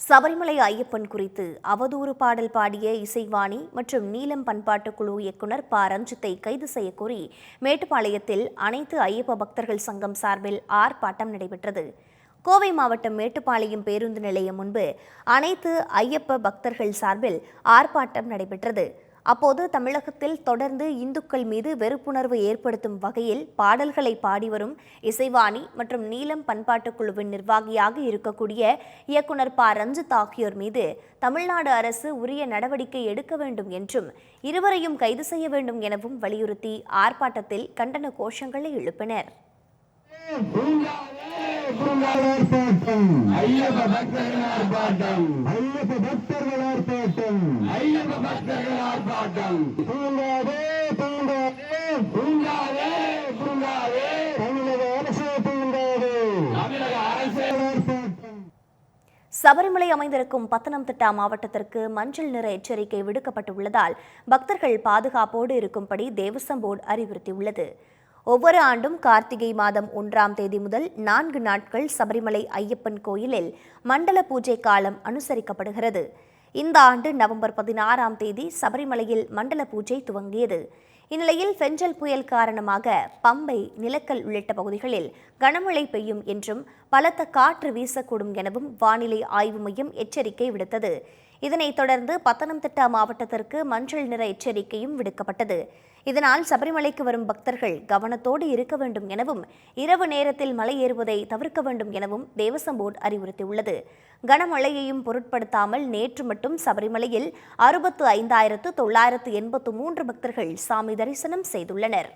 சபரிமலை ஐயப்பன் குறித்து அவதூறு பாடல் பாடிய இசைவாணி மற்றும் நீலம் பண்பாட்டு குழு இயக்குனர் ப. ரஞ்சித்தை கைது செய்யக்கோரி மேட்டுப்பாளையத்தில் அனைத்து ஐயப்ப பக்தர்கள் சங்கம் சார்பில் ஆர்ப்பாட்டம் நடைபெற்றது. கோவை மாவட்டம் மேட்டுப்பாளையம் பேருந்து நிலையம் முன்பு அனைத்து ஐயப்ப பக்தர்கள் சார்பில் ஆர்ப்பாட்டம் நடைபெற்றது. அப்போது தமிழகத்தில் தொடர்ந்து இந்துக்கள் மீது வெறுப்புணர்வு ஏற்படுத்தும் வகையில் பாடல்களை பாடி வரும் இசைவாணி மற்றும் நீலம் பண்பாட்டுக் குழுவின் நிர்வாகியாக இருக்கக்கூடிய இயக்குனர் ப. ரஞ்சித் ஆகியோர் மீது தமிழ்நாடு அரசு உரிய நடவடிக்கை எடுக்க வேண்டும் என்றும் இருவரையும் கைது செய்ய வேண்டும் எனவும் வலியுறுத்தி ஆர்ப்பாட்டத்தில் கண்டன கோஷங்களை எழுப்பினர். ஐயப்ப பக்தர்கள் ஆர்ப்பாட்டம். ஐயப்ப பக்தர்கள் ஆர்ப்பாட்டம். ஆர்ப்பாட்டம் தூங்காதே தூங்காதே. தூங்காதே தூங்காதே. தமிழக அரசு தூங்காதே. தமிழக அரசு சபரிமலை அமைந்திருக்கும் பத்தனம்திட்டா மாவட்டத்திற்கு மஞ்சள் நிற எச்சரிக்கை விடுக்கப்பட்டுள்ளதால் பக்தர்கள் பாதுகாப்போடு இருக்கும்படி தேவசம் போர்டு அறிவுறுத்தியுள்ளது. ஒவ்வொரு ஆண்டும் கார்த்திகை மாதம் ஒன்றாம் தேதி முதல் நான்கு நாட்கள் சபரிமலை ஐயப்பன் கோயிலில் மண்டல பூஜை காலம் அனுசரிக்கப்படுகிறது. இந்த ஆண்டு நவம்பர் பதினாறாம் தேதி சபரிமலையில் மண்டல பூஜை துவங்கியது. இந்நிலையில் ஃபெஞ்சல் புயல் காரணமாக பம்பை நிலக்கல் உள்ளிட்ட பகுதிகளில் கனமழை பெய்யும் என்றும் பலத்த காற்று வீசக்கூடும் எனவும் வானிலை ஆய்வு மையம் எச்சரிக்கை விடுத்தது. இதனைத் தொடர்ந்து பத்தனம்திட்டா மாவட்டத்திற்கு மஞ்சள் நிற எச்சரிக்கையும் விடுக்கப்பட்டது. இதனால் சபரிமலைக்கு வரும் பக்தர்கள் கவனத்தோடு இருக்க வேண்டும் எனவும் இரவு நேரத்தில் மலை ஏறுவதை தவிர்க்க வேண்டும் எனவும் தேவசம் போர்டு அறிவுறுத்தியுள்ளது. கனமழையையும் பொருட்படுத்தாமல் நேற்று மட்டும் சபரிமலையில் அறுபத்து ஐந்தாயிரத்து தொள்ளாயிரத்து எண்பத்து மூன்று பக்தர்கள் சாமி தரிசனம் செய்துள்ளனர்.